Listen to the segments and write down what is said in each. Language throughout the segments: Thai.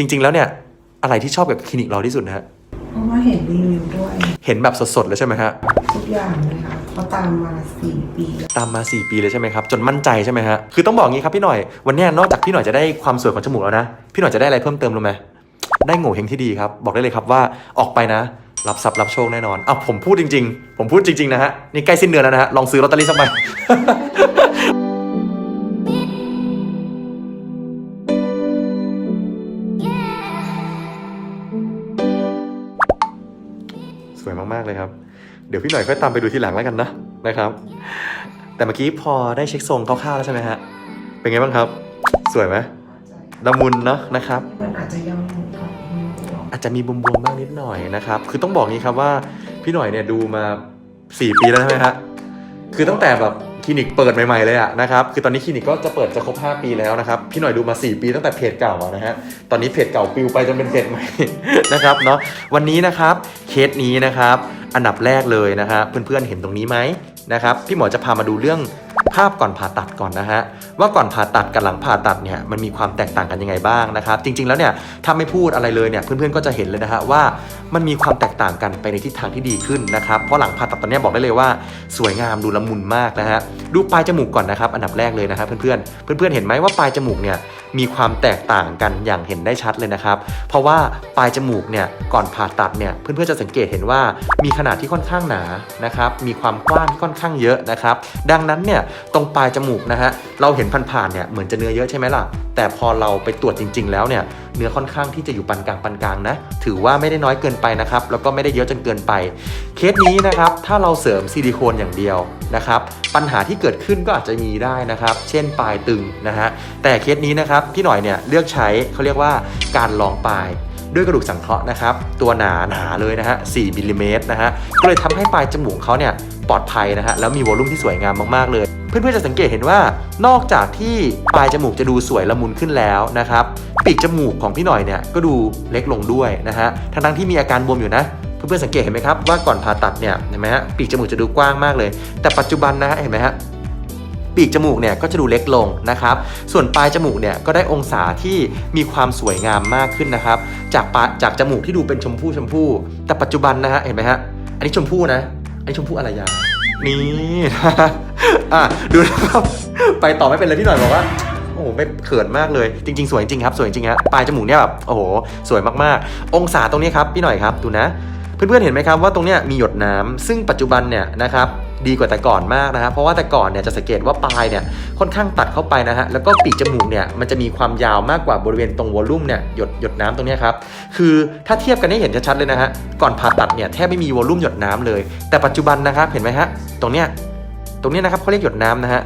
จริง ๆ แล้วเนี่ยอะไรที่ชอบกับคลินิกเราที่สุดนะฮะเพราะว่าเห็นรีวิวด้วย เห็นแบบสดๆเลยใช่ไหมฮะทุกอย่างเลยค่ะเขาตามมาสี่ปีแล้วตามมา 4 ปีเลยใช่ไหมครับ จนมั่นใจใช่ไหมฮะคือต้องบอกงี้ครับพี่หน่อย วันเนี้ยนอกจากพี่หน่อยจะได้ความสวยของจมูกแล้วนะ พี่หน่อยจะได้อะไรเพิ่มเติมรู้ไหมได้โง่เฮงที่ดีครับ บอกได้เลยครับว่าออกไปนะ รับทรัพย์รับโชคแน่นอนอะผมพูดจริง ๆ ผมพูดจริงๆนะฮะนี่ใกล้สิ้นเดือนแล้วนะฮะลองซื้อลอตเตอรี่สักใบากเลยครับ เดี๋ยวพี่หน่อยค่อยตามไปดูทีหลังแล้วกันนะนะครับ แต่เมื่อกี้พอได้เช็คทรงคร่าวๆแล้วใช่ไหมฮะ เป็นไงบ้างครับ สวยไหมละมุนเนาะนะครับมันอาจจะยังอาจจะมีบวมๆบ้างนิดหน่อยนะครับ คือต้องบอกงี้ครับว่าพี่หน่อยเนี่ยดูมา 4 ปีแล้วใช่ไหมฮะ คือตั้งแต่แบบ ลินิกเปิดใหม่ๆเลยอะนะครับ คือตอนนี้คลินิกก็จะเปิดจะครบ 5 ปีแล้วนะครับ พี่หน่อยดูมา 4 ปีตั้งแต่เพจเก่าอะนะฮะ ตอนนี้เพจเก่าปิวไปจนเป็นเพจใหม่ นะครับเนาะ วันนี้นะครับเคสนี้นะครับ อันดับแรกเลยนะครับเพื่อนๆเห็นตรงนี้ไหมนะครับ พี่หมอจะพามาดูเรื่องภาพก่อนผ่าตัดก่อนนะฮะว่าก่อนผ่าตัดกับหลังผ่าตัดเนี่ยมันมีความแตกต่างกันยังไงบ้างนะครับ จริง ๆแล้วเนี่ยถ้าไม่พูดอะไรเลยเนี่ยเพื่อนๆก็จะเห็นเลยนะฮะว่ามันมีความแตกต่างกันไปในทิศทางที่ดีขึ้นนะครับเพราะหลังผ่าตัดตอนนี้บอกได้เลยว่า สวยงามดูละมุนมากนะฮะดูปลายจมูกก่อนนะครับ อันดับแรกเลยนะครับเพื่อนๆเพื่อนๆเห็นไหมว่าปลายจมูกเนี่ยมีความแตกต่างกันอย่างเห็นได้ชัดเลยนะครับ เพราะว่าปลายจมูกเนี่ยก่อนผ่าตัดเนี่ยเพื่อนๆจะสังเกตเห็นว่ามีขนาดที่ค่อนข้างหนานะครับมีความกว้างที่ค่อนข้างเยอะนะครับดังนั้นเนี่ยตรงปลายจมูกนะฮะเราเห็นผ่านๆเนี่ยเหมือนจะเนื้อเยอะใช่ไหมล่ะ แต่พอเราไปตรวจจริง ๆ แล้วเนี่ยเนื้อค่อนข้างที่จะอยู่ปานกลางปานกลางนะถือว่าไม่ได้น้อยเกินไปนะครับแล้วก็ไม่ได้เยอะจนเกินไป เคสนี้นะครับถ้าเราเสริมซิลิโคนอย่างเดียวนะครับปัญหาที่เกิดขึ้นก็อาจจะมีได้นะครับ เช่นปลายตึงนะฮะแต่เคสนี้นะครับพี่หน่อยเนี่ยเลือกใช้เขาเรียกว่าการลองปลาย ด้วยกระดูกสังเคราะห์นะครับ ตัวหนาหนาเลยนะฮะ4มิลลิเมตรนะฮะก็เลยทำให้ปลายจมูกเขาเนี่ยปลอดภัยนะฮะแล้วมีวอลลุ่มที่สวยงามมากๆเลยเพื่อนๆจะสังเกตเห็นว่านอกจากที่ปลายจมูกจะดูสวยละมุนขึ้นแล้วนะครับปีกจมูกของพี่หน่อยเนี่ยก็ดูเล็กลงด้วยนะฮะทั้งๆที่มีอาการบวมอยู่นะเพื่อนๆสังเกตเห็นไหมครับว่าก่อนผ่าตัดเนี่ยเห็นไหมฮะปีกจมูกจะดูกว้างมากเลย แต่ปัจจุบันนะฮะเห็นไหมฮะ ปีกจมูกเนี่ยก็จะดูเล็กลงนะครับ ส่วนปลายจมูกเนี่ยก็ได้องศาที่มีความสวยงามมากขึ้นนะครับ จากปาจากจมูกที่ดูเป็นชมพูชมพูแต่ปัจจุบันนะฮะเห็นไหมฮะอันนี้ชมพูนะ อันนี้ชมพูอารยานี่อะดูนะครับไปต่อไม่เป็นเลยพี่หน่อยบอกว่าโอ้โหไม่เขินมากเลย จริง ๆ สวยจริงครับสวยจริงฮะปลายจมูกเนี่ยแบบโอ้โหสวยมากๆ องศาตรงนี้ครับพี่หน่อยครับดูนะ เพื่อนๆเห็นไหมครับว่าตรงเนี้ยมีหยดน้ำซึ่งปัจจุบันเนี่ยนะครับ ดีกว่าแต่ก่อนมากนะครับเพราะว่าแต่ก่อนเนี่ยจะสังเกตว่าปลายเนี่ยค่อนข้างตัดเข้าไปนะฮะแล้วก็ปีกจมูกเนี่ยมันจะมีความยาวมากกว่าบริเวณตรงวอลลุ่มเนี่ยหยดหยดน้ำตรงนี้ครับคือถ้าเทียบกันให้เห็นชัดๆเลยนะฮะก่อนผ่าตัดเนี่ยแทบไม่มีวอลลุ่มหยดน้ำเลย แต่ปัจจุบันนะครับเห็นไหมฮะตรงเนี้ยตรงเนี้ยนะครับเขาเรียกหยดน้ำนะฮะ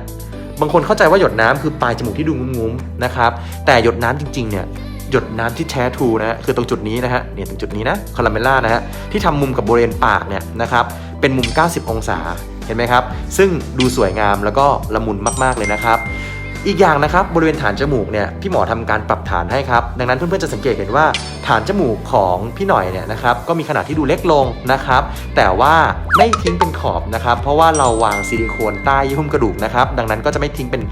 บางคนเข้าใจว่าหยดน้ำคือปลายจมูกที่ดูงุ้มๆนะครับแต่หยดน้ำจริงๆเนี่ยหยดน้ำที่แท้ทูนะฮะคือตรงจุดนี้นะฮะเนี่ยตรงจุดนี้นะคาราเมลล่านะฮะที่ทำมุมกับบริเวณปากเนี่ยนะครับเป็นมุม 90 องศา เห็นไหมครับ ซึ่งดูสวยงามแล้วก็ละมุนมากๆเลยนะครับ อีกอย่างนะครับบริเวณฐานจมูกเนี่ยพี่หมอทำการปรับฐานให้ครับ ดังนั้นเพื่อนๆจะสังเกตเห็นว่าฐานจมูกของพี่หน่อยเนี่ยนะครับก็มีขนาดที่ดูเล็กลงนะครับ แต่ว่าไม่ทิ้งเป็นขอบนะครับ เพราะว่าเราวางซิลิโคนใต้หุ้มกระดูกนะครับ ดังนั้นก็จะไม่ทิ้งเป็น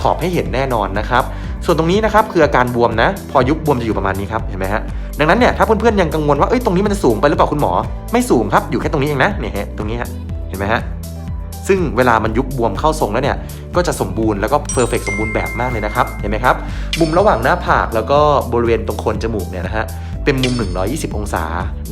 ขอบให้เห็นแน่นอนนะครับ ส่วนตรงนี้นะครับคืออาการบวมนะ พอยุบบวมจะอยู่ประมาณนี้ครับเห็นไหมฮะดังนั้นเนี่ยถ้าเพื่อนๆยังกังวลว่าเอ้ยตรงนี้มันจะสูงไปหรือเปล่าคุณหมอ ไม่สูงครับอยู่แค่ตรงนี้เองนะเนี่ยฮะตรงนี้ฮะเห็นไหมฮะ ซึ่งเวลามันยุบบวมเข้าทรงแล้วเนี่ย ก็จะสมบูรณ์แล้วก็เพอร์เฟกสมบูรณ์แบบมากเลยนะครับ เห็นไหมครับ มุมระหว่างหน้าผากแล้วก็บริเวณตรงโคนจมูกเนี่ยนะฮะ เป็นมุม 120 องศา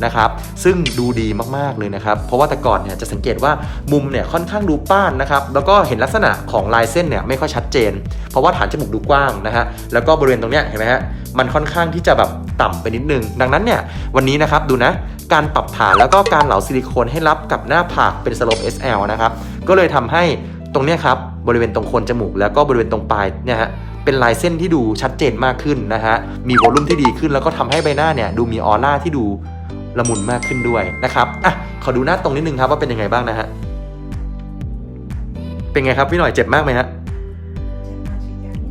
นะครับซึ่งดูดีมากๆเลยนะครับ เพราะว่าแต่ก่อนเนี่ยจะสังเกตว่ามุมเนี่ยค่อนข้างดูป้านนะครับแล้วก็เห็นลักษณะของลายเส้นเนี่ยไม่ค่อยชัดเจน เพราะว่าฐานจมูกดูกว้างนะฮะแล้วก็บริเวณตรงเนี้ยเห็นไหมฮะมันค่อนข้างที่จะแบบต่ำไปนิดนึง ดังนั้นเนี่ยวันนี้นะครับดูนะการปรับฐานแล้วก็การเหลาซิลิโคนให้รับกับหน้าผากเป็นสโลป SL นะครับก็เลยทำให้ตรงเนี้ยครับบริเวณตรงโคนจมูกแล้วก็บริเวณตรงปลายเนี่ยฮะ เป็นลายเส้นที่ดูชัดเจนมากขึ้นนะฮะ มีวอลลุ่มที่ดีขึ้นแล้วก็ทำให้ใบหน้าเนี่ยดูมีออร่าที่ดูละมุนมากขึ้นด้วยนะครับ อะ ขอดูหน้าตรงนิดนึงครับว่าเป็นยังไงบ้างนะฮะ เป็นไงครับพี่หน่อยเจ็บมากไหมฮะ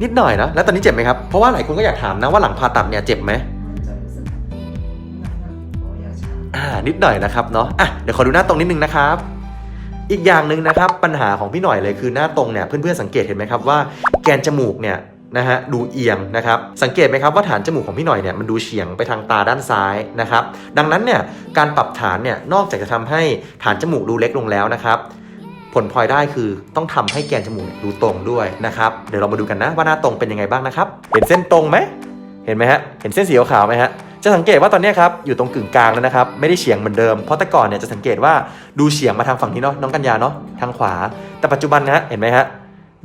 นิดหน่อยนะ แล้วตอนนี้เจ็บไหมครับ เพราะว่าหลายคนก็อยากถามนะว่าหลังผ่าตัดเนี่ยเจ็บไหมอ่า นิดหน่อยนะครับเนาะ อะ เดี๋ยวขอดูหน้าตรงนิดนึงนะครับอีกอย่างหนึ่งนะครับปัญหาของพี่หน่อยเลยคือหน้าตรงเนี่ยเพื่อนๆสังเกตเห็นไหมครับว่าแกนจมูกเนี่ย นะฮะดูเอียงนะครับสังเกตไหมครับว่าฐานจมูกของพี่หน่อยเนี่ยมันดูเฉียงไปทางตาด้านซ้ายนะครับดังนั้นเนี่ยการปรับฐานเนี่ยนอกจากจะทำให้ฐานจมูกดูเล็กลงแล้วนะครับผลพลอยได้คือต้องทำให้แกนจมูกดูตรงด้วยนะครับเดี๋ยวเรามาดูกันนะว่าหน้าตรงเป็นยังไงบ้างนะครับเห็นเส้นตรงไหมเห็นไหมฮะเห็นเส้นสีขาวไหมฮะจะสังเกตว่าตอนนี้ครับอยู่ตรงกึ่งกลางแล้วนะครับไม่ได้เฉียงเหมือนเดิมเพราะแต่ก่อนเนี่ยจะสังเกตว่าดูเฉียงมาทางฝั่งนี้เนาะน้องกัญญาเนาะทางขวา แต่ปัจจุบันนะฮะเห็นไหมฮะ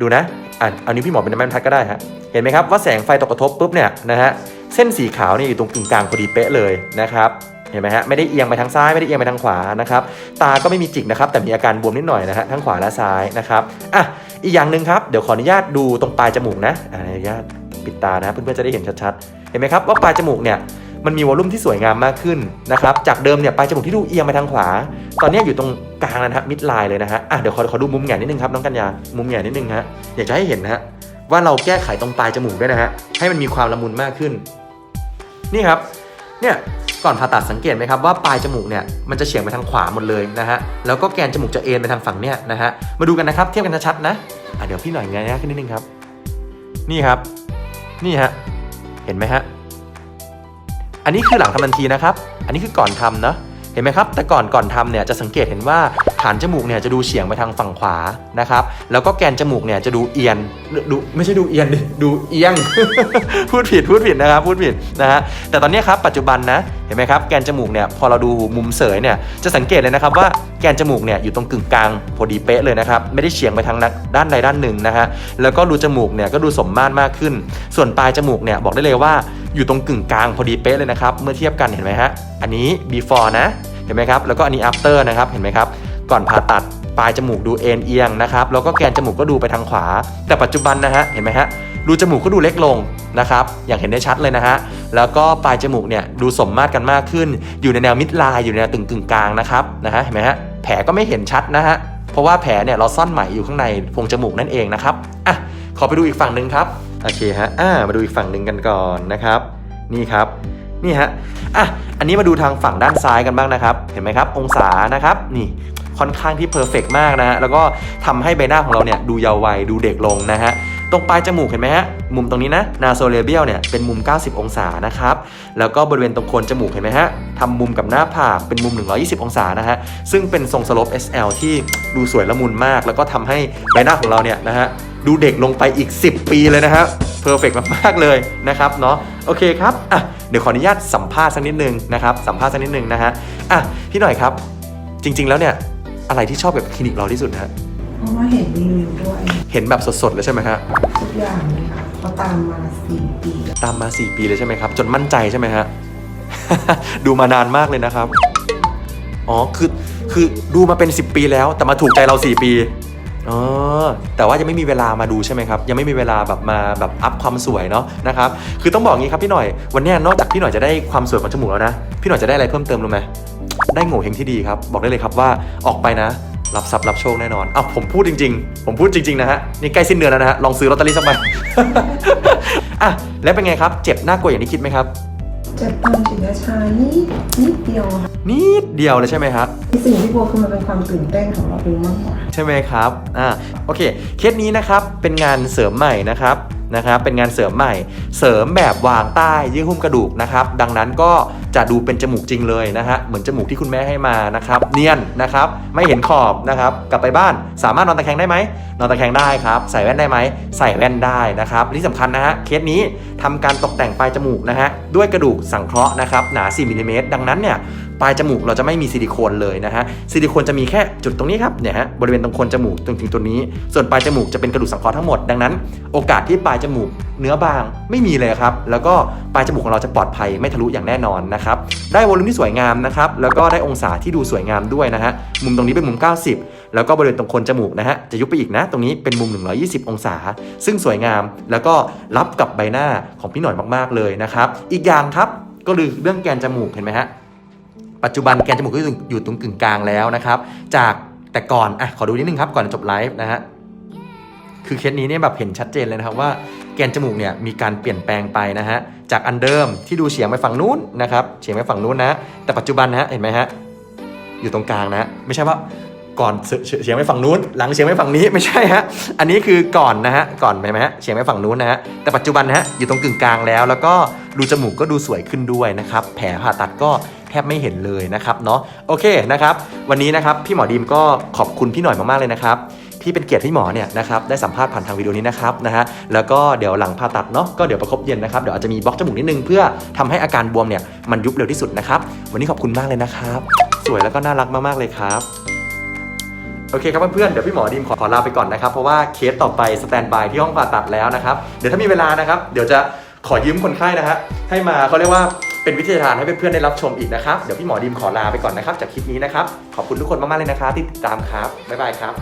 ดูนะอะเอานิ้วพี่หมอเป็นน้ำมันพัดก็ได้ฮะเห็นไหมครับว่าแสงไฟตกกระทบปุ๊บเนี่ยนะฮะเส้นสีขาวนี่อยู่ตรงกึ่งกลางพอดีเป๊ะเลยนะครับเห็นไหมฮะไม่ได้เอียงไปทางซ้ายไม่ได้เอียงไปทางขวานะครับตาก็ไม่มีจิกนะครับแต่มีอาการบวมนิดหน่อยนะฮะทั้งขวาและซ้ายนะครับอะอีกอย่างหนึ่งครับเดี๋ยวขออนุญาตดูตรงปลายจมูกนะอนุญาตปิดตานะเพื่อนๆจะได้เห็นชัดๆเห็นไหมครับว่าปลายจมูกเนี่ย มันมีวอลลุ่มที่สวยงามมากขึ้นนะครับจากเดิมเนี่ยปลายจมูกที่ดูเอียงไปทางขวา ตอนนี้อยู่ตรงกลางแล้วนะฮะมิดไลน์เลยนะฮะอะเดี๋ยวขอขอดูมุมแง่นิดนึงครับน้องกัญญามุมแง่นิดนึงฮะอยากจะให้เห็นนะฮะว่าเราแก้ไขตรงปลายจมูกด้วยนะฮะให้มันมีความละมุนมากขึ้น นี่ครับเนี่ยก่อนผ่าตัดสังเกตไหมครับว่าปลายจมูกเนี่ยมันจะเฉียงไปทางขวาหมดเลยนะฮะแล้วก็แกนจมูกจะเอ็นไปทางฝั่งเนี่ยนะฮะมาดูกันนะครับเทียบกันชัดๆนะอะเดี๋ยวพี่หน่อยเงยหน้าขึ้นนิดนึงครับ นี่ครับ นี่ฮะเห็นไหมฮะ อันนี้คือหลังทำทันทีนะครับ อันนี้คือก่อนทำเนาะเห็นไหมครับ แต่ก่อนก่อนทำเนี่ยจะสังเกตเห็นว่าฐานจมูกเนี่ยจะดูเฉียงไปทางฝั่งขวานะครับ แล้วก็แกนจมูกเนี่ยจะดูเอียงดูไม่ใช่ดูเอียงดิดูเอียง พูดผิดพูดผิดนะครับพูดผิดนะฮะแต่ตอนนี้ครับปัจจุบันนะเห็นไหมครับแกนจมูกเนี่ยพอเราดูมุมเสยเนี่ยจะสังเกตเลยนะครับว่าแกนจมูกเนี่ยอยู่ตรงกึ่งกลางพอดีเป๊ะเลยนะครับไม่ได้เฉียงไปทางด้านใดด้านหนึ่งนะฮะแล้วก็รูจมูกเนี่ยก็ดูสมมาตรมากขึ้น ส่วนปลายจมูกเนี่ยบอกได้เลยว่า อยู่ตรงกึ่งกลางพอดีเป๊ะเลยนะครับเมื่อเทียบกันเห็นไหมฮะอันนี้ before นะเห็นไหมครับแล้วก็อันนี้ after นะครับเห็นไหมครับก่อนผ่าตัดปลายจมูกดูเอ็นเอียงนะครับแล้วก็แกนจมูกก็ดูไปทางขวา แต่ปัจจุบันนะฮะเห็นไหมฮะรูจมูกก็ดูเล็กลงนะครับอย่างเห็นได้ชัดเลยนะฮะแล้วก็ปลายจมูกเนี่ยดูสมมาตรกันมากขึ้น อยู่ในแนวมิดไลน์อยู่ในแนวตึงกึ่งกลางนะครับนะฮะเห็นไหมฮะแผลก็ไม่เห็นชัดนะฮะเพราะว่าแผลเนี่ยเราซ่อนไหมอยู่ข้างในโพรงจมูกนั่นเองนะครับอะขอไปดูอีกฝั่งหนึ่งครับ โอเคฮะอ่ามาดูอีกฝั่งหนึ่งกันก่อนนะครับ นี่ครับนี่ฮะอะอันนี้มาดูทางฝั่งด้านซ้ายกันบ้างนะครับ เห็นไหมครับ องศานะครับนี่ค่อนข้างที่เพอร์เฟกมากนะฮะแล้วก็ทำให้ใบหน้าของเราเนี่ยดูเยาว์วัยดูเด็กลงนะฮะตรงปลายจมูกเห็นไหมฮะมุมตรงนี้นะนาโซเลเบียลเนี่ยเป็นมุม 90 องศานะครับแล้วก็บริเวณตรงโคนจมูกเห็นไหมฮะทำมุมกับหน้าผากเป็นมุม 120 องศานะฮะซึ่งเป็นทรงสลป SL ที่ดูสวยละมุนมาก แล้วก็ทำให้ใบหน้าของเราเนี่ยนะฮะ ดูเด็กลงไปอีก 10 ปีเลยนะฮะเพอร์เฟกมากๆเลยนะครับเนาะโอเคครับอะเดี๋ยวขออนุญาตสัมภาษณ์สักนิดนึงนะครับสัมภาษณ์สักนิดนึงนะฮะอะพี่หน่อยครับ จริง ๆ แล้วเนี่ยอะไรที่ชอบกับคลินิกเราที่สุดนะฮะเพราะว่าเห็นรีวิวด้วยเห็นแบบสดๆเลยใช่ไหมฮะทุกอย่างเลยค่ะเขาตามมาสี่ปีแล้วตามมา 4 ปีเลยใช่ไหมครับ จนมั่นใจใช่ไหมฮะ ดูมานานมากเลยนะครับ อ๋อคือคือดูมาเป็น 10 ปีแล้วแต่มาถูกใจเรา 4 ปี ออแต่ว่ายังไม่มีเวลามาดูใช่ไหมครับ ยังไม่มีเวลาแบบมาแบบอัพความสวยเนาะนะครับ คือต้องบอกงี้ครับพี่หน่อย วันนี้นอกจากพี่หน่อยจะได้ความสวยของจมูกแล้วนะ พี่หน่อยจะได้อะไรเพิ่มเติมรู้ไหมได้โง่เฮงที่ดีครับ บอกได้เลยครับว่าออกไปนะ รับทรัพย์รับโชคแน่นอนอ้าวผมพูดจริง ๆ ผมพูดจริง ๆ นะฮะ นี่ใกล้สิ้นเดือนแล้วนะฮะ ลองซื้อลอตเตอรี่สักใบอะ แล้วเป็นไงครับ เจ็บน่ากลัวอย่างที่คิดไหมครับ เจ็บตอนฉีดยาชานิดนิดเดียวค่ะ นิดเดียวเลยใช่ไหมครับที่สิ่งที่กลัวคือมันเป็นความตื่นเต้นของเราเองมากกว่าใช่ไหมครับอ่าโอเคเคสนี้นะครับเป็นงานเสริมใหม่นะครับนะครับเป็นงานเสริมใหม่ เสริมแบบวางใต้ยื่อหุ้มกระดูกนะครับดังนั้นก็จะดูเป็นจมูกจริงเลยนะฮะเหมือนจมูกที่คุณแม่ให้มานะครับเนียนนะครับไม่เห็นขอบนะครับกลับไปบ้านสามารถนอนตะแคงได้ไหมนอนตะแคงได้ครับใส่แว่นได้ไหมใส่แว่นได้นะครับและที่สำคัญนะฮะเคสนี้ทำการตกแต่งปลายจมูกนะฮะด้วยกระดูกสังเคราะห์นะครับหนา 4มิลลิเมตรดังนั้นเนี่ยปลายจมูกเราจะไม่มีซิลิโคนเลยนะฮะซิลิโคนจะมีแค่จุดตรงนี้ครับเนี่ยฮะบริเวณตรงโคนจมูกตรงถึงตัวนี้ ส่วนปลายจมูกจะเป็นกระดูกสังเคราะห์ทั้งหมดดังนั้น โอกาสที่ปลายจมูกเนื้อบางไม่มีเลยครับแล้วก็ปลายจมูกของเราจะปลอดภัยไม่ทะลุอย่างแน่นอนนะครับได้วอลลุ่มที่สวยงามนะครับแล้วก็ได้องศาที่ดูสวยงามด้วยนะฮะมุมตรงนี้เป็นมุม 90 แล้วก็บริเวณตรงโคนจมูกนะฮะจะยุบไปอีกนะ ตรงนี้เป็นมุม 120 องศา ซึ่งสวยงามแล้วก็รับกับใบหน้าของพี่หน่อยมากๆเลยนะครับอีกอย่างครับก็คือเรื่องแกนจมูกเห็นไหมฮะ ปัจจุบันแกนจมูกก็อยู่ตรงกึ่งกลางแล้วนะครับ จากแต่ก่อนอะขอดูนิดนึงครับก่อนจบไลฟ์นะฮะคือเคสนี้เนี่ยแบบเห็นชัดเจนเลยนะครับว่าแกนจมูกเนี่ยมีการเปลี่ยนแปลงไปนะฮะจากอันเดิมที่ดูเฉียงไปฝั่งนู้นนะครับเฉียงไปฝั่งนู้นนะ แต่ปัจจุบันนะฮะเห็นไหมฮะอยู่ตรงกลางนะ ไม่ใช่ว่า ก่อนเฉียงไปฝั่งนู้น หลังเฉียงไปฝั่งนี้ไม่ใช่ฮะอันนี้คือก่อนนะฮะก่อนไปไหมฮะเฉียงไปฝั่งนู้นนะฮะแต่ปัจจุบันนะฮะอยู่ตรงกึ่งกลางแล้ว แล้วก็รูจมูกก็ดูสวยขึ้นด้วยนะครับแผลผ่าตัดก็แทบไม่เห็นเลยนะครับเนาะโอเคนะครับวันนี้นะครับพี่หมอดีมก็ขอบคุณพี่หน่อยมากๆเลยนะครับที่เป็นเกียรติที่หมอเนี่ยนะครับได้สัมภาษณ์ผ่านทางวิดีโอนี้นะครับนะฮะแล้วก็เดี๋ยวหลังผ่าตัดเนาะก็เดี๋ยวประคบเย็นนะครับเดี๋ยวอาจจะมีบล็อกจมูกนิดนึงเพื่อทำให้อาการบวมเนี่ยมันยุบเร็วที่สุดนะครับวันนี้ขอบคุณมากเลยนะครับ สวยแล้วก็น่ารักมากๆเลยครับ โอเคครับเพื่อนๆ เดี๋ยวพี่หมอดีมขอขอลาไปก่อนนะครับ เพราะว่าเคสต่อไปสแตนบายที่ห้องผ่าตัดแล้วนะครับ เดี๋ยวถ้ามีเวลานะครับ เดี๋ยวจะขอยืมคนไข้นะฮะให้มาเขาเรียกว่าเป็นวิทยาทานให้เพื่อนๆได้รับชมอีกนะครับ เดี๋ยวพี่หมอดีมขอลาไปก่อนนะครับจากคลิปนี้นะครับ ขอบคุณทุกคนมากๆเลยนะครับที่ติดตามครับบ๊ายบายครับ